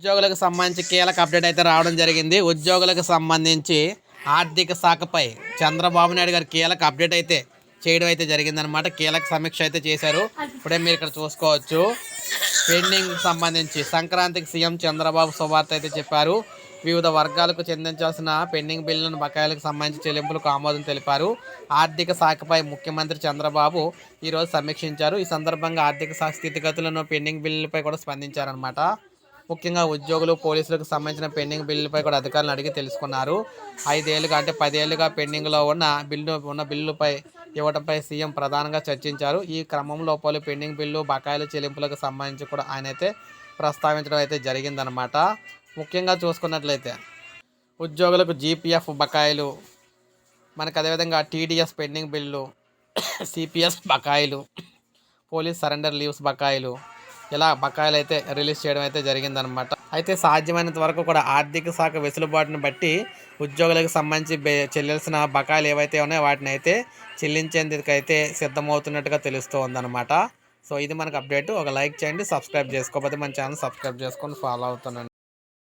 ఉద్యోగులకు సంబంధించి కీలక అప్డేట్ అయితే రావడం జరిగింది. ఉద్యోగులకు సంబంధించి ఆర్థిక శాఖపై చంద్రబాబు నాయుడు గారు కీలక అప్డేట్ అయితే చేయడం అయితే జరిగిందనమాట కీలక సమీక్ష అయితే చేశారు. ఇప్పుడే మీరు ఇక్కడ చూసుకోవచ్చు. పెండింగ్ సంబంధించి సంక్రాంతికి సీఎం చంద్రబాబు శుభార్త అయితే చెప్పారు. వివిధ వర్గాలకు చెందించాల్సిన పెండింగ్ బిల్లులను బకాయిలకు సంబంధించి చెల్లింపులకు ఆమోదం తెలిపారు. ఆర్థిక శాఖపై ముఖ్యమంత్రి చంద్రబాబు ఈరోజు సమీక్షించారు. ఈ సందర్భంగా ఆర్థిక శాఖ స్థితిగతులను పెండింగ్ బిల్లులపై కూడా స్పందించారనమాట ముఖ్యంగా ఉద్యోగులు పోలీసులకు సంబంధించిన పెండింగ్ బిల్లుపై కూడా అధికారులను అడిగి తెలుసుకున్నారు. ఐదేళ్ళుగా అంటే పదేళ్ళుగా పెండింగ్లో ఉన్న బిల్లు ఉన్న బిల్లుపై ఇవ్వడంపై సీఎం ప్రధానంగా చర్చించారు. ఈ క్రమంలో పలు పెండింగ్ బిల్లు బకాయిల చెల్లింపులకు సంబంధించి కూడా ఆయన అయితే ప్రస్తావించడం అయితే జరిగిందనమాట ముఖ్యంగా చూసుకున్నట్లయితే ఉద్యోగులకు జీపీఎఫ్ బకాయిలు మనకు అదేవిధంగా టీడీఎస్ పెండింగ్ బిల్లు సిపిఎస్ బకాయిలు పోలీస్ సరెండర్ లీవ్స్ బకాయిలు ఇలా బకాయిలు అయితే రిలీజ్ చేయడం అయితే జరిగిందనమాట అయితే సాధ్యమైనంత వరకు కూడా ఆర్థిక శాఖ వెసులుబాటును బట్టి ఉద్యోగులకు సంబంధించి చెల్లించిన చెల్లాల్సిన బకాయిలు ఏవైతే ఉన్నాయో వాటిని అయితే చెల్లించేందుకు అయితే సిద్ధమవుతున్నట్టుగా తెలుస్తూ ఉందన్నమాట సో ఇది మనకు అప్డేట్. ఒక లైక్ చేయండి సబ్స్క్రైబ్ చేసుకోకపోతే మన ఛానల్ సబ్స్క్రైబ్ చేసుకొని ఫాలో అవుతున్నాను